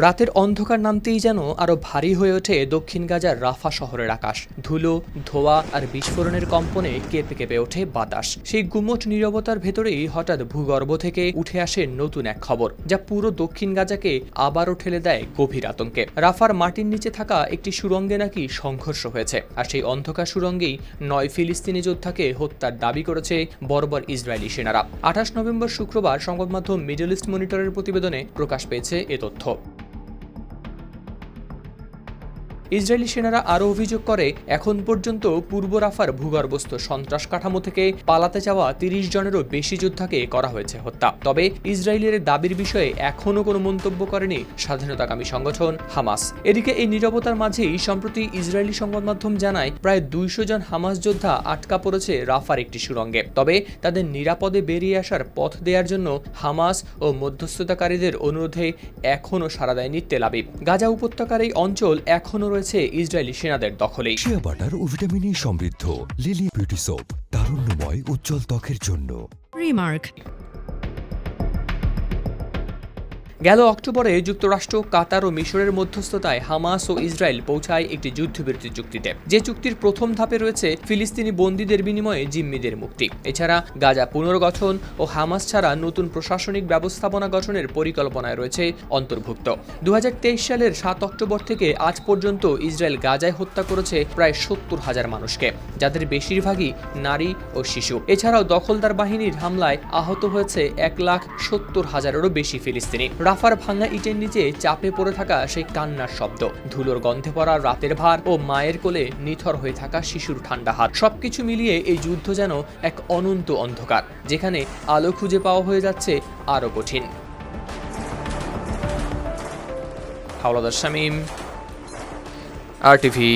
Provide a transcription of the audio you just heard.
রাতের অন্ধকার নামতেই যেন আরও ভারী হয়ে ওঠে দক্ষিণ গাজার রাফা শহরের আকাশ। ধুলো, ধোয়া আর বিস্ফোরণের কম্পনে কেঁপে কেঁপে ওঠে বাতাস। সেই গুমট নীরবতার ভেতরেই হঠাৎ ভূগর্ভ থেকে উঠে আসে নতুন এক খবর, যা পুরো দক্ষিণ গাজাকে আবারও ঠেলে দেয় গভীর আতঙ্কে। রাফার মাটির নিচে থাকা একটি সুরঙ্গে নাকি সংঘর্ষ হয়েছে, আর সেই অন্ধকার সুরঙ্গেই নয় ফিলিস্তিনি যোদ্ধাকে হত্যার দাবি করেছে বর্বর ইসরায়েলি সেনারা। আঠাশ নভেম্বর শুক্রবার সংবাদ মাধ্যম মিডল ইস্ট মনিটরের প্রতিবেদনে প্রকাশ পেয়েছে এ তথ্য। ইসরায়েলি সেনারা আরও অভিযোগ করে, এখন পর্যন্ত পূর্ব রাফার ভূগর্ভস্থ সন্ত্রাস কাঠামো থেকে পালাতে যাওয়া তিরিশ জনেরও বেশি যোদ্ধাকে করা হয়েছে হত্যা। তবে ইসরায়েলের দাবির বিষয়ে এখনও কোনো মন্তব্য করেনি স্বাধীনতাকামী সংগঠন হামাস। এদিকে এই নীরবতার মাঝেই সম্প্রতি ইসরায়েলি সংবাদ মাধ্যম জানায়, প্রায় দুইশো জন হামাস যোদ্ধা আটকা পড়েছে রাফার একটি সুরঙ্গে তবে তাদের নিরাপদে বেরিয়ে আসার পথ দেওয়ার জন্য হামাস ও মধ্যস্থতাকারীদের অনুরোধে এখনও সাড়া দেয়নি তেলাবিব গাজা উপত্যকার এই অঞ্চল এখনও রয়েছে ইসরায়েলি সেনাদের দখলে শিয়া বাটার ও ভিটামিন ই সমৃদ্ধ লিলি বিউটি সোপ তারুণ্যময় উজ্জ্বল ত্বকের জন্য Remark. গেল অক্টোবরে যুক্তরাষ্ট্র, কাতার ও মিশরের মধ্যস্থতায় হামাস ও ইসরায়েল পৌঁছায় একটি যুদ্ধবিরতি চুক্তিতে। যে চুক্তির প্রথম ধাপে রয়েছে ফিলিস্তিনি বন্দীদের বিনিময়ে জিম্মিদের মুক্তি। এছাড়া গাজা পুনর্গঠন ও হামাস ছাড়া নতুন প্রশাসনিক ব্যবস্থাপনা গঠনের পরিকল্পনায় রয়েছে অন্তর্ভুক্ত। দু হাজার তেইশ সালের সাত অক্টোবর থেকে আজ পর্যন্ত ইসরায়েল গাজায় হত্যা করেছে প্রায় সত্তর হাজার মানুষকে, যাদের বেশিরভাগই নারী ও শিশু। এছাড়াও দখলদার বাহিনীর হামলায় আহত হয়েছে এক লাখ সত্তর হাজারেরও বেশি ফিলিস্তিনি। রাফার ভাঙা ইটের নিচে চাপে পড়ে থাকা সেই কান্নার শব্দ। ধুলোর গন্ধে পড়া রাতের ভার ও মায়ের কোলে নিথর হয়ে থাকা শিশুর ঠান্ডা হাত। সবকিছু মিলিয়ে এই যুদ্ধ যেন এক অনন্ত অন্ধকার, যেখানে আলো খুঁজে পাওয়া হয়ে যাচ্ছে আরও কঠিন। Hawladar Shamim, R TV.